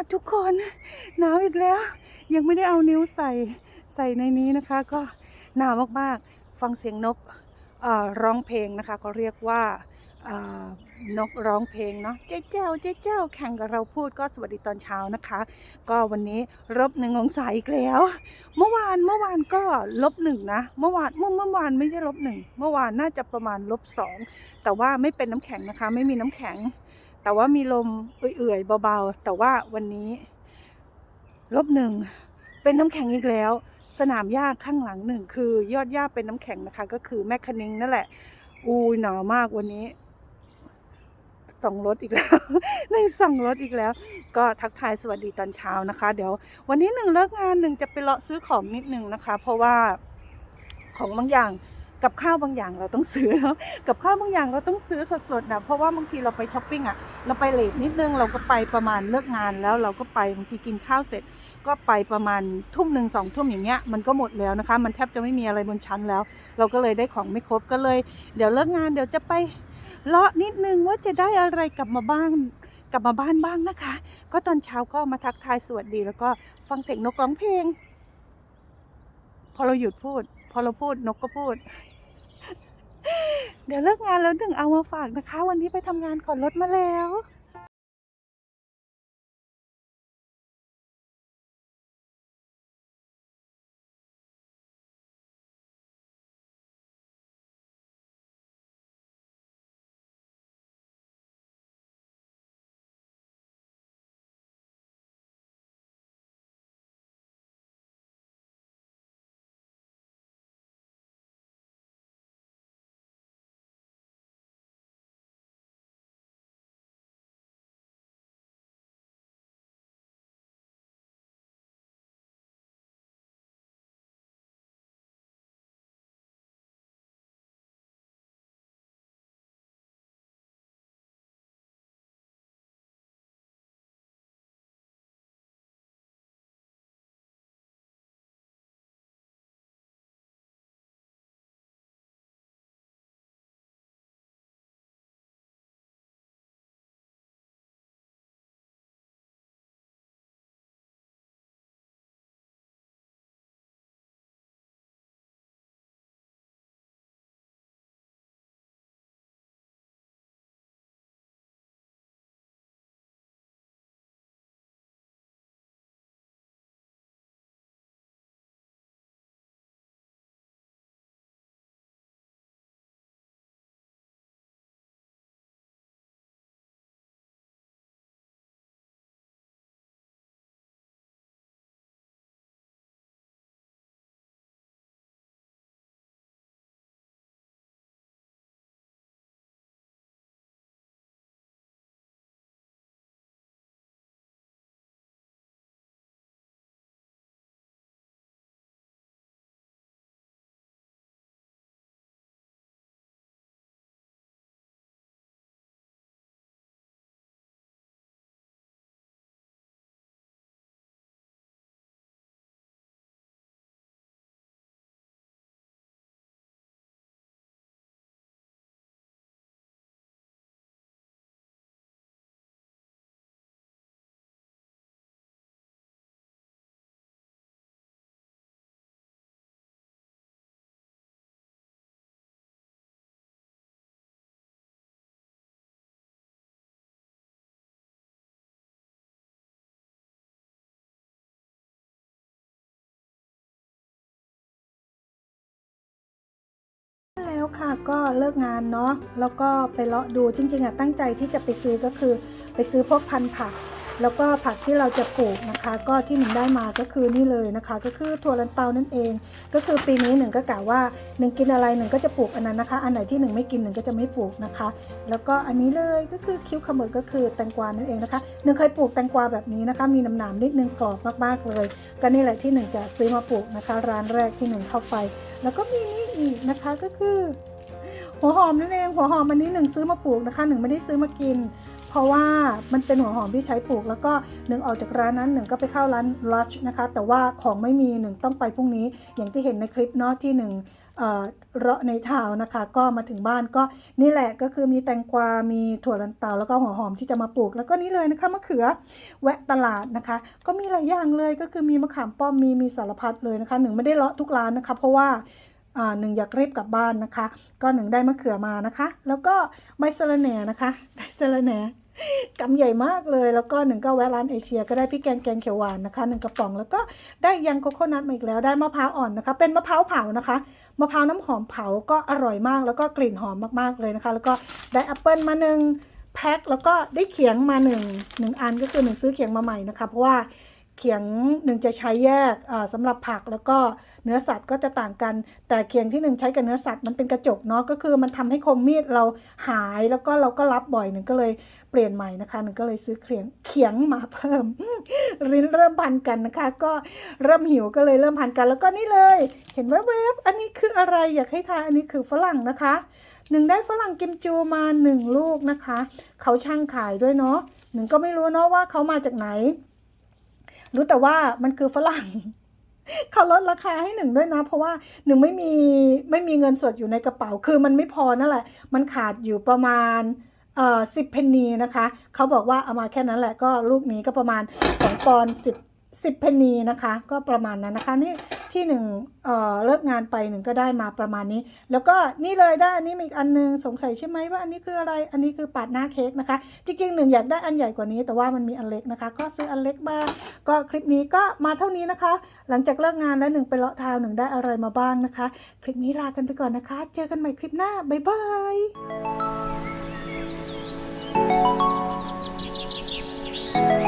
ศทุกคนหนาวอีกแล้ว ยังไม่ได้เอานิ้วใส่ใส่ในนี้นะคะ ก็หนาวมากๆ ฟังเสียงนกร้องเพลงนะคะเขาเรียกว่านกร้องเพลงเนาะเจ๊เจ้าเจ๊เจ้าแข่งกับเราพูดก็สวัสดีตอนเช้านะคะ ก็วันนี้ลบหนึ่งองศาอีกแล้ว เมื่อวานเมื่อวานก็ลบหนึ่งนะ เมื่อวานเมื่อเมื่อวานไม่ใช่ลบหนึ่งเมื่อวานน่าจะประมาณลบสองแต่ว่าไม่เป็นน้ำแข็งนะคะ ไม่มีน้ำแข็ง แต่ว่ามีลมเอื่อยๆเบาๆ แต่ว่าวันนี้ลบหนึ่งเป็นน้ำแข็งอีกแล้ว สนามหญ้าข้างหลังหนึ่งคือยอดหญ้าเป็นน้ำแข็งนะคะ ก็คือแม่คณิงนั่นแหละ อูยหนาวมากวันนี้ส่องรถอีกแล้วหนึ่งส่องรถอีกแล้ว ก็ทักทายสวัสดีตอนเช้านะคะ เดี๋ยว วันนี้หนึ่งเลิกงานหนึ่งจะไปเลาะซื้อของนิดนึงนะคะ เพราะว่าของบางอย่าง กับข้าวบางอย่างเราต้องซื้อแล้วกับข้าวบางอย่างเราต้องซื้อสดๆนะเพราะว่าบางทีเราไปช้อปปิ้งอะเราไปเลทนิดนึงเราก็ไปประมาณเลิกงานแล้วเราก็ไปบางทีกินข้าวเสร็จ ก็ไปประมาณทุ่มหนึ่งสองทุ่มอย่างเงี้ยมันก็หมดแล้วนะคะ มันแทบจะไม่มีอะไรบนชั้นแล้ว เราก็เลยได้ของไม่ครบก็เลย เดี๋ยวเลิกงานเดี๋ยวจะไปเลาะนิดนึงว่าจะได้อะไรกลับมาบ้านกลับมาบ้านบ้างนะคะ ก็ตอนเช้าก็มาทักทายสวัสดี แล้วก็ฟังเสียงนกร้องเพลง พอเราหยุดพูด พอเราพูดนกก็พูด เดี๋ยวเลิกงานแล้วหนึ่งเอามาฝากนะคะ วันนี้ไปทำงานก่อนรถมาแล้ว แล้วค่ะก็เลิกงานเนาะแล้วก็ไปเลาะดูจริงๆอะตั้งใจที่จะไปซื้อก็คือ ไปซื้อพวกพันธุ์ผัก แล้วก็ผักที่เราจะปลูกนะคะ ก็ที่หนึ่งได้มาก็คือนี่เลยนะคะ ก็คือถั่วลันเตานั่นเอง ก็คือปีนี้หนึ่งก็กะว่าหนึ่งกินอะไรหนึ่งก็จะปลูกอันนั้นนะคะ อันไหนที่หนึ่งไม่กินหนึ่งก็จะไม่ปลูกนะคะ แล้วก็อันนี้เลยก็คือคิ้วขมือก็คือแตงกวานั่นเองนะคะหนึ่งเคยปลูกแตงกวาแบบนี้นะคะ มีน้ำหนามนิดนึงกรอบมากๆเลย ก็นี่แหละที่หนึ่งจะซื้อมาปลูกนะคะ ร้านแรกที่หนึ่งเข้าไป แล้วก็มีนี่อีกนะคะก็คือหัวหอมนั่นเองหัวหอมอันนี้หนึ่งซื้อมาปลูกนะคะหนึ่งไม่ได้ซื้อมากิน เพราะว่ามันเป็นหัวหอมที่ใช้ปลูก แล้วก็หนึ่งออกจากร้านนั้นหนึ่งก็ไปเข้าร้านลัชนะคะ แต่ว่าของไม่มีหนึ่งต้องไปพรุ่งนี้ อย่างที่เห็นในคลิปเนาะที่หนึ่งเอ่อเราะในเท้านะคะ ก็มาถึงบ้านก็นี่แหละก็คือมีแตงกวา มีถั่วลันเตาแล้วก็หัวหอมที่จะมาปลูก แล้วก็นี่เลยนะคะมะเขือแวะตลาดนะคะ ก็มีหลายอย่างเลยก็คือมีมะขามป้อมมีมีสารพัดเลยนะคะหนึ่งไม่ได้เลาะทุกร้านนะคะ เพราะว่า หนึ่งอยากรีบกลับบ้านนะคะ ก็หนึ่งได้มะเขือมานะคะ แล้วก็ใบสะระแหน่นะคะใบสะระแหน่กำใหญ่มากเลยแล้วก็หนึ่งก็แวะร้านเอเชีย ก็ได้พี่แกงแกงเขียวหวานนะคะหนึ่งกระป๋องแล้วก็ได้ยังโคโคนัทมาอีกแล้วได้มะพร้าวอ่อนนะคะ เป็นมะพร้าวเผานะคะมะพร้าวน้ำหอมเผาก็อร่อยมากแล้วก็กลิ่นหอมมากๆเลยนะคะ แล้วก็ได้แอปเปิลมาหนึ่งแพ็คแล้วก็ได้เขียงมาหนึ่งหนึ่งอันก็คือหนึ่งซื้อเขียงมาใหม่นะคะเพราะว่า เขียงหนึ่งจะใช้แยกอ่าสำหรับผักแล้วก็เนื้อสัตว์ก็จะต่างกัน แต่เขียงที่หนึ่งใช้กับเนื้อสัตว์มันเป็นกระจกเนาะก็คือมันทำให้คมมีดเราหายแล้วก็เราก็รับบ่อยหนึ่งก็เลยเปลี่ยนใหม่นะคะหนึ่งก็เลยซื้อเขียงเขียงมาเพิ่มริ้นเริ่มพันกันนะคะ ก็เริ่มหิวก็เลยเริ่มพันกันแล้วก็นี่เลย เห็นแวบๆอันนี้คืออะไรอยากให้ทายอันนี้คือฝรั่งนะคะหนึ่งได้ฝรั่งกิมจูมาหนึ่งลูกนะคะ เขาช่างขายด้วยเนาะหนึ่งก็ไม่รู้เนาะว่าเขามาจากไหน รู้แต่ว่ามันคือฝรั่งเขาลดราคาให้หนึ่งด้วยนะ เพราะว่าหนึ่งไม่มีไม่มีเงินสดอยู่ในกระเป๋า คือมันไม่พอนั่นแหละ มันขาดอยู่ประมาณเอ่อสิบเพนนีนะคะ เขาบอกว่าเอามาแค่นั้นแหละก็ลูกนี้ก็ประมาณสองปอนด์สิบ สิบเพนนีนะคะก็ประมาณนั้นนะคะนี่ที่หนึ่งเอ่อเลิกงานไปหนึ่งก็ได้มาประมาณนี้ แล้วก็นี่เลยได้อันนี้มีอีกอันนึงสงสัยใช่ไหมว่าอันนี้คืออะไรอันนี้คือปาดหน้าเค้กนะคะจริงๆหนึ่งอยากได้อันใหญ่กว่านี้ แต่ว่ามันมีอันเล็กนะคะ ก็ซื้ออันเล็กมาก็คลิปนี้ก็มาเท่านี้นะคะ หลังจากเลิกงานแล้วหนึ่งไปเลาะทาวหนึ่งได้อะไรมาบ้างนะคะ คลิปนี้ลากันไปก่อนนะคะ เจอกันใหม่คลิปหน้าบ๊ายบาย